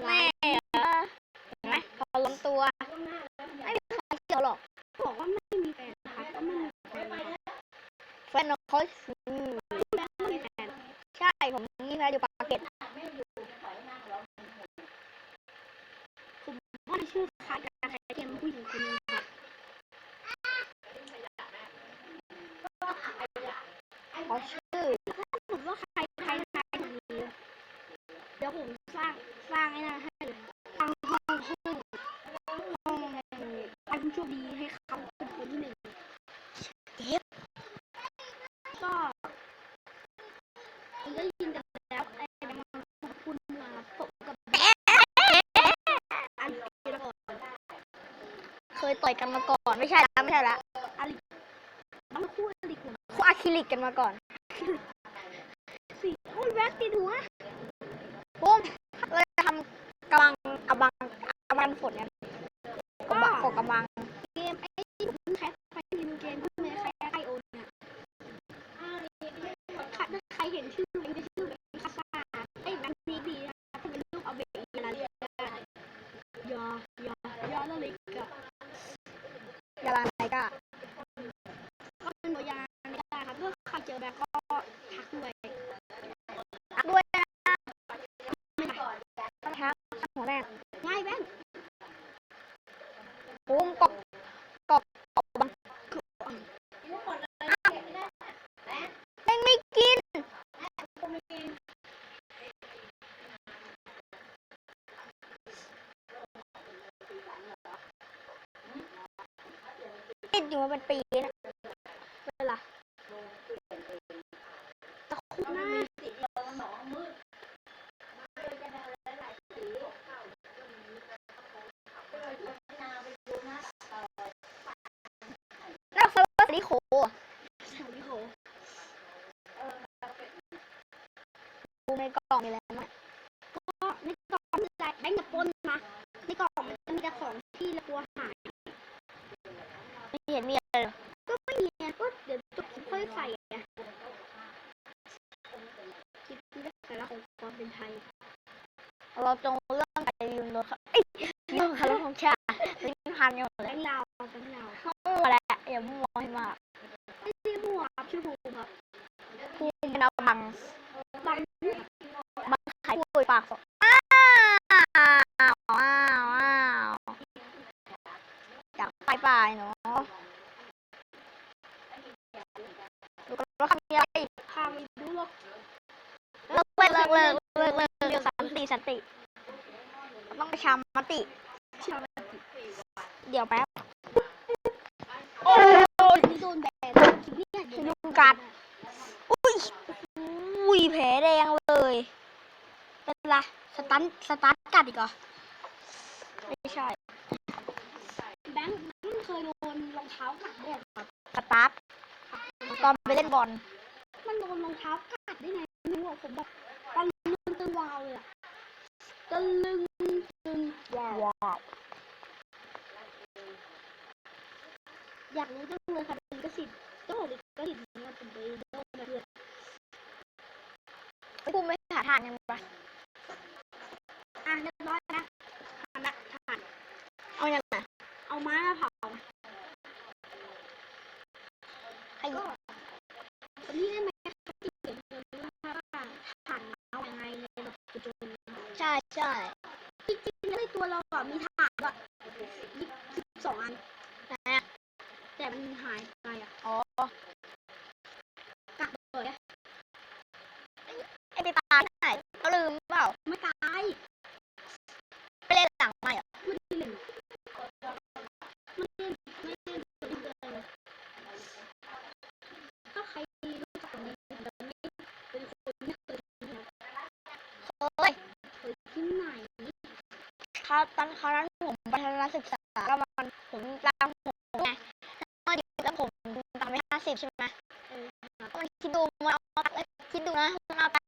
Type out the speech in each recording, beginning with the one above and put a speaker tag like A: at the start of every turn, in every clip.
A: แม่เห็นไหมพอล้มตัว ไม่มีใครเกี่ยวหรอก
B: บอกว่าไม่มีแฟนนะครับก็ไม่มีแฟน
A: แฟนเขาอืม
B: ไม่มีแฟน
A: ใช่ ผมมีแฟนอยู่ปากเกร็ด
B: ว่าชื่อคาการใช้เกมผู้หญิงคนนึงครับ
A: ขาชื่อ
B: ถ้าสมมติว่าใครใครใครคนนี้เดี๋ยวผมสร้างสร้างไอ้นั่นให้เลยสร้างห้องห้องห้องให้ผู้โชคดีให้เขาเป็นคนที่หนึ่ง
A: เจ็บ
B: ก็ผมได้ยินกันแล้วไอ้มันขอบคุณมาผมกับอันเกมก่อน
A: เคยต่ อยกันมาก่อน ไม่ใช่ละไม่ใช่ละ
B: อันมันคู่อริกเหมือน
A: คู่อะคริลิกกันมาก่อน
B: สิโอ้ยแว็กติดหัว
A: ปุ้มเราจะทำกำลังกำลังกำลังฝนกันกำลังกดกำลัง
B: เกมไอ้ที่ผมแคสไปรีวิวเกมที่มันใครใครโอนเนี่ยใครใครเห็นชื่อมันจะชื่อเป็นคาซาไอ้แบงค์นี้ดีนะถ้าเป็นรูปเอาเบรอะไรยอยอยอยอแล้วเล็กอะ
A: กำลังอะไรก็
B: ก็เป็นตัวยางไม่ได้ครับถ้าใครเจอแบบก็ทักด้วย
A: ทักด้วยนะ
B: ไม่ได้
A: ทักหัวแรก
B: ง่ายแบงค์
A: ปุ้มกบกบกบบังแม่งไม่กินติด อยู่มาเป็นปีนะเวลา
B: ตะคุบหน้า
A: แล้วเซิร์ฟเวอร์สีโค
B: แถวนี้โห
A: ดูในกล่องมีอะไรบ้าง
B: ก็ในกล่องมีอะไรแบงค์กับปนมาในกล่องมันจะมีแต่ของที่เรากลัวหาย
A: ไม่เห็นมีอะไรเลย
B: ก็ไม่มีไงก็เดี๋ยวจบค่อยใส่ไงคิดที่ได้สาระของความเป็นไทย
A: เราจงเรื่องการยืมรถเขาเอ้ยเรื่องคารถของชาติลิ้น พันกันหมด
B: แบ
A: เลย
B: งค์ลาวแบงค์ลาว
A: มั่วแหละอย่ามั่วให้มาก
B: ไม่ได้มั่วครับชื่อภูมิครับ
A: ภูมิเป็นเอาบัง
B: บาง
A: บังไข่ปุยปากสดอ้าวอ้าวอ้าวอยากไปป่าเนาะดูกันว่าคำนี้อะไร
B: พาไปดูโลก
A: เลิกเลิกเลิกเลิกเลิกเลิกสันติสันติต้องไปชามมติ
B: ชาวบ้าน
A: เดี๋ยวแป๊บ
B: นี่โดนแบนคลิปนี้
A: ยุงกัด อุ้ย อุ้ยแผลแดงเลย เป็นไรสตันสตันกัดอีกเหรอ ไม่ใช่
B: แบงค์มันเคยโดนรองเท้ากัดด้วยครับ
A: สตาร์ทตอนไปเล่นบอล
B: มันโดนรองเท้ากัดได้ไงไม่รู้อะผมแบบตะลึงตึงวาวเลยอะตะลึงตึงวาว
A: ว้าว
B: อยากรู้จังเลยค่ะลิขสิทธิ์เจ้าของลิขสิทธิ์เนี่ยผมไปโดนมาเพื่อน
A: ไอ้กูไม่หาทางยังปะ
B: อะเรียบร้อยนะทานละทาน
A: เอายังไง
B: เอาไม้มาเผา
A: ให้
B: ก็ตอนนี้ได้ไหมคะที่เขียนเงินว่าผ่านเอายังไงในแบบจุดน
A: ใช่ใช่
B: จริงๆในตัวเราอะมีถาดอะา
A: ไหนเขาลืมเปล่า
B: ไม่ตายไปเล่นหลังให
A: ม่เหรอไม่
B: เล่นไม่เล่นไม่เล่
A: นเลยถ้ใครรู้จั
B: กคนนี้เป็นไม่เคย
A: โอ้ยเคม่นครับตั้งครั้งผมไปทัศนศึกษาแล้วมันผมตามผมไงแล้วผมตามไปห้าสิบใช่ไหมมันคิดดูมันเอาไปคิดดูนะมันเอาไป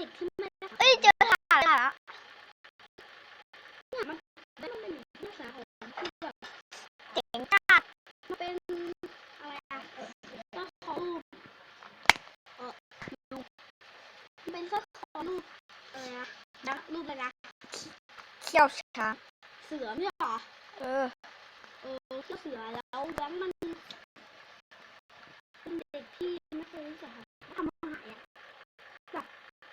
A: เป็น
B: เด็กที่ไม่ได้
A: เอ้ยเจอถ่ายแล้ว
B: เนี่ยมันได้มันเป็นเรื่องสาของคือแบบ
A: เจ๋งจัด
B: มันเป็นอะไรอะเจ้าของรูปเออรูปมันเป็นเจ้าของรูปอะไรอะดักรูปอะไรนะ
A: เขี้ยวช้าง
B: เสือไม่ใช่เหรอ
A: เออ
B: เออเจ้าเสือแล้วแบงค์มันเป็นเด็กที่ไม่เคยรู้จักทำอาหารอะ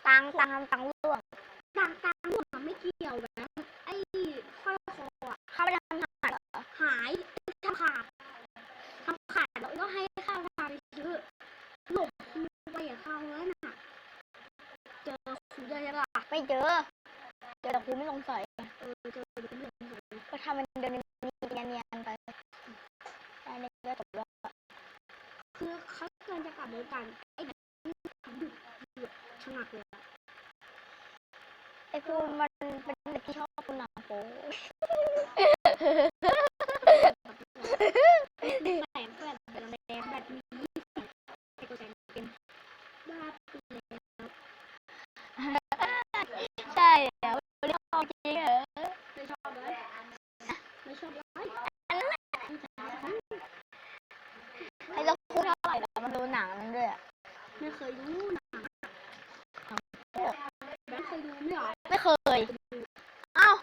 A: ตังตังคำตังร่วง
B: ต่างต่างหมดอะไม่เกี่ยวแบงค์ไอ้สร้อยคออะ
A: เข้าไปทำอาหารเหรอ
B: หายทำขาดทำขาดแล้วก็ให้ข้าวพาไปซื้อหลบครูไปอย่าเข้าแล้วน่ะเจอครูได้ยังล่ะ
A: ไม่เจอ เจอแต่ครูไม่ลงใส่
B: เออเจอเด็กเหลืองเหลือง
A: ก็ทำเป็นเดินนี่เนียนๆไปได้ในเรื่องจบแล้ว
B: คือเขาเกินจะกลับด้วยกันไอ้แบบหยุดหยุดชะงักเลยอะ
A: ไอ้ครูมันเป็นเด็กที่ชอบคุณหนาโป๊
B: แสงแฟลชแบบแดงแบบมียี่สิบไอ้ตัวแสงเป็นบ้าปีแล้ว
A: ใช่แล้วไม่ได้ชอบจริงเหรอ
B: ไม่ชอบเลยไม่ชอบเลย
A: ไอ้เราพูดเท่าไหร่แล้วมันดูหนังนั้นด้วยอะ
B: ไม่เคยดูหนังแบงค์เคยดูไม่หรอ
A: ไม่เคยอ้าว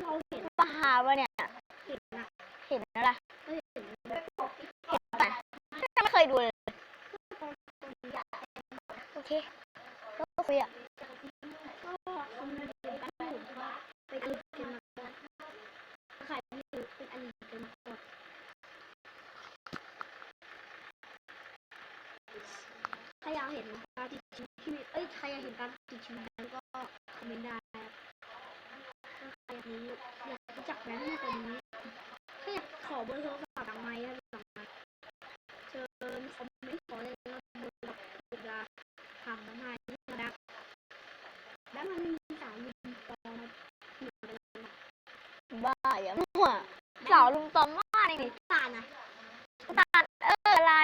B: เราเห็น
A: ปะหาวะเนี่ย
B: เห็นนะ
A: เห็นแล้วล่ะ
B: เอ้ยเห็นแห็
A: นแต่ไม่เคยดูเลยโอเคก็คุยอะ
B: ใครอยากเห็นการติดชีวิตที่มีเอ้ยใครอยากเห็นการติดชีวิตแบงก์ก็คอมเมนต์ได้ถ้าใครอยากรู้อยาก รู้จักแบงค์มากกว่านี้ถ้าอยากขอเบอร์โทรศัพท์หลังไมค์อะหลังไมค์เชิญคอมเมนต์ขอเลยนะเบอร์หลักเวลาทำน้ำไมค์นี่นะแล้วมันมีสายยิงปอมาเหนือไปเลย
A: บ้าอย่ามั่วสาวลุงตอมมากเลยดิ
B: ตาลนะ
A: ตาดเอออะไร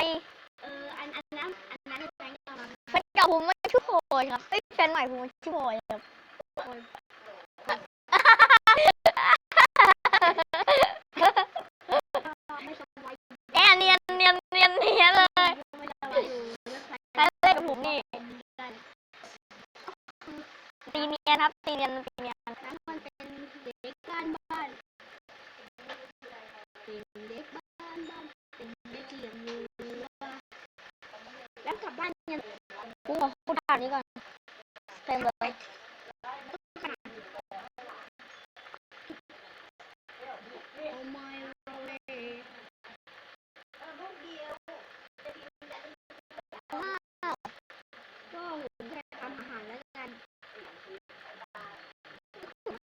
B: เอออันอันนั้นอันนั้นแบงค์ตอนนั้น
A: แฟนเก่าผมไม่ชื่อโพยครับเอ้ยแฟนใหม่ผมชื่อโพยครับ
B: โอ้ยก็ไม่สบาย
A: แอนเนียนเนียนเนียนเนียนเลย
B: ไม่สบายอยู่แล้วใคร
A: ใครเล่นกับผมนี่
B: ได้
A: ตี เนียนครับตีเนียนตีเนียน
B: แล้วมันเป็นเด็กบ้านบ้านเป็นเด็กบ้านบ้านเป็นเด็กเลี้ยงวัวแล้วกลับบ้านเนี่ย
A: กูขอพูดท่านี้ก่อนเต็มเลย
B: โอ้ไม่เลยก็ผมแค่ทำอาหารแล้วกัน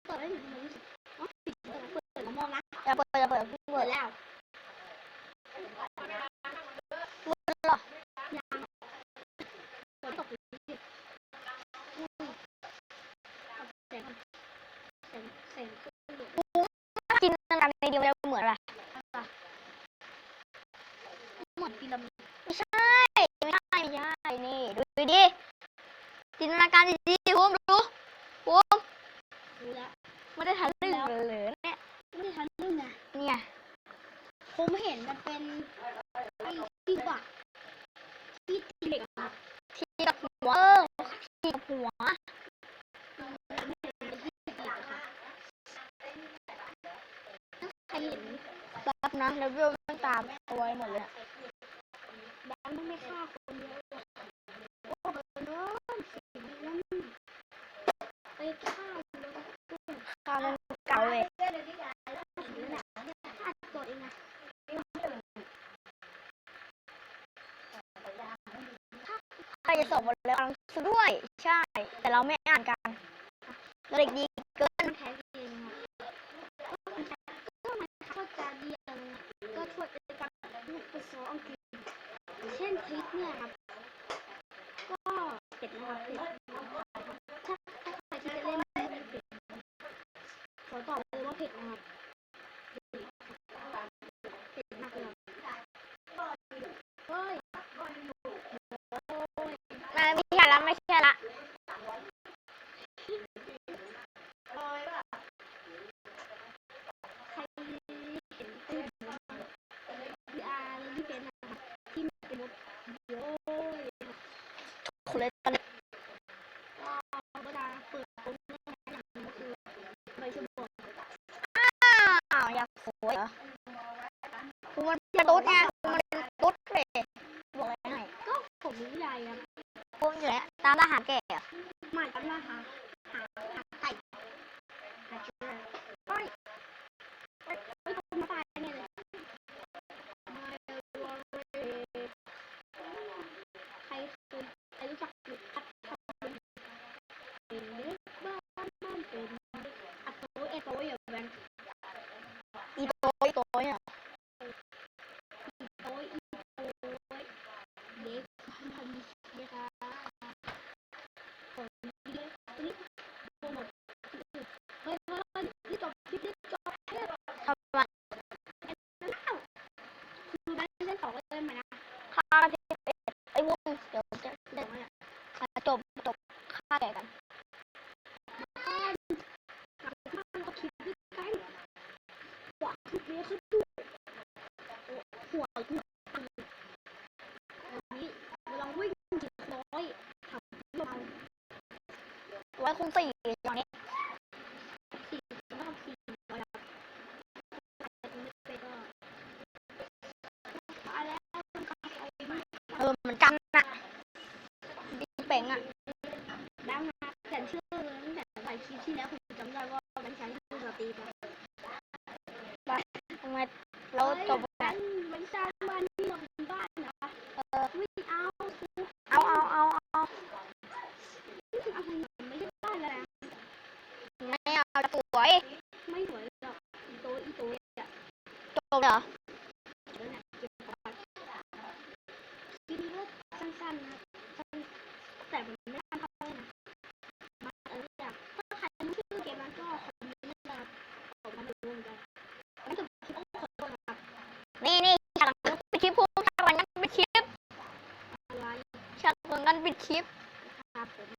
B: เปิดได้ถึงนี้อ๋อปิดเปิดเปิดมามองนะ
A: อย่าเปิดอย่าเปิดเพิ่ง
B: เปิ
A: เปิ
B: ด
A: ด
B: แล้ว
A: มือหรอ
B: ยังฝนตกอยู่ที่อุ้ยแสงแสงแสงขึ้นเลย
A: จินตนาการในเดียวมันจะเหมือนอะไร
B: เหมือนพีระมิด
A: ไม่ใช่ ไม่ใช่ ไม่ใช่ นี่ ดูดิจินตนาการดีๆผมดูผม
B: รู้แล้ว
A: ไม่ได้ทันเรื่องเลยเนี่ย
B: ไม่ได้ทันเรื่องไง
A: เนี่ย
B: ผมเห็นมันเป็นไอ้ที่บักที่ตีเหล็กอะครับ
A: ทีกับหัวเออทีกับหัว
B: ผมเห็นเป็นที่เหล็กอะครับใครเห็น
A: แบบนะแล้วเวลมันตามเอาไว้หมดเลยอะ
B: แบงค์ไม่ฆ่าคนเดียวโอ้โหเนอะเสียงนั้นไปฆ่าเลย
A: ข้ามันเก่าเลย
B: ฆ่าตัวเองนะ
A: ใครจะส่งมาแล้วอังสือด้วย ใช่ แต่เราไม่อ่านกันเราเด็กดีเกิน
B: มันแท้จริงอะก็มันเข้าใจเดียวนะก็ช่วยกันพูดภา ษาอังกฤษ เช่นทริคเนี่ยครับ ก็เด็ดนะครับเผ็ดถ้าถ้าใครที่จะเล่นไม่เผ็ดขอตอบเลยว่าเผ็ดนะครับเผ็ดมากเลยครับเฮ้ยโอ้ย
A: ไม่ใช่ละไม่ใช่ละ
B: ใครเห็นคลิปพีอาร์ที่เป็นนะครับที่มันเป็นรถโย้ย
A: คุณเลยตอนนี้
B: ก็เวลาเปิดตรงนี้นะอย่างนี้คือใบชะบอก
A: อ้าวอยากสวยเหรอกูมันเป็นตุ๊ดไงกูมันเป็นตุ๊ดเลยบอกอะไรหน่อย
B: ก็ผมรู้ใหญ่ครับ
A: กูอยู่แล้วตามทหารแก่อะ
B: หมายถึงว่าหาหาหาไก่หาเชื้อเฮ้ยเฮ้ยเฮ้ยคนมาตายเนี่ยเลยไม่รู้เลยใครเคยใครรู้จักหรือพัดทำเป็นเป็นเด็กบ้านบ้านเป็นอัตโตเอโตอย่างแบง
A: อีโต้อีโต้เนี่ย
B: โอ้ยโอ้ยเด็กทำดีนะคะผมเด็กนี่โปรโมทเฮ้ยนี่จบคลิปนี่จบเฮ้ย
A: ทำไม
B: คือได้เล่นต่อก็เล่นไหมนะ
A: ฆ่าที่เป็ดไอ้วุ้นเดี๋ยวจะ
B: เดี๋ยว
A: จบจบฆ่าแก่กัน
B: กลับบ้านก็คลิปด้วยกันหัวคลิปนี้คือดูหัวหัววันนี้ลองวิ่งถึงร้อยทำเรา
A: ไว้คุ้มสี่อย่างนี้
B: สี่ต้องสี่ร้อยครับไม่เป็นก็ตายแล้วต้องการเอา
A: เออเหมือนกันน่ะดิเป่งอะ
B: ดังนะแต่เชื่อเลยตั้งแต่ถ่ายคลิปที่แล้วผมจำได้ว่ามันใช้ชื่อสตรีม
A: ทำไมเราจบ
B: บ้านมันสร้างบ้านที่เราเป็นบ้านนะ
A: เออ
B: ไม่เอา
A: เอาเอาเอาเอา
B: นี่คืออะไรไม่ใช่บ้านแล้วนะ
A: ไม่เอาจะสวย
B: ไม่สวยหรอกอีโตอีโตอะ
A: จบเหรอ
B: เดี๋ยวนะเก็บก่อนคลิปนี้ก็สั้นๆนะสั้นแต่มันไม่สั้นเท่าไหร่นะมันอะไรอย่างถ้าใครรู้ชื่อเกมนั้นก็คอมเมนต์นะครับผมมาดูเหมือนกันแล้วจบคลิปก็ขอโทษนะครับ
A: นี่นี่ฉากหลังปิดคลิปพูดฉากหลังนั้นปิดคลิป
B: อะไร
A: ฉากหลั งนั้นปิดคลิป
B: ครับผม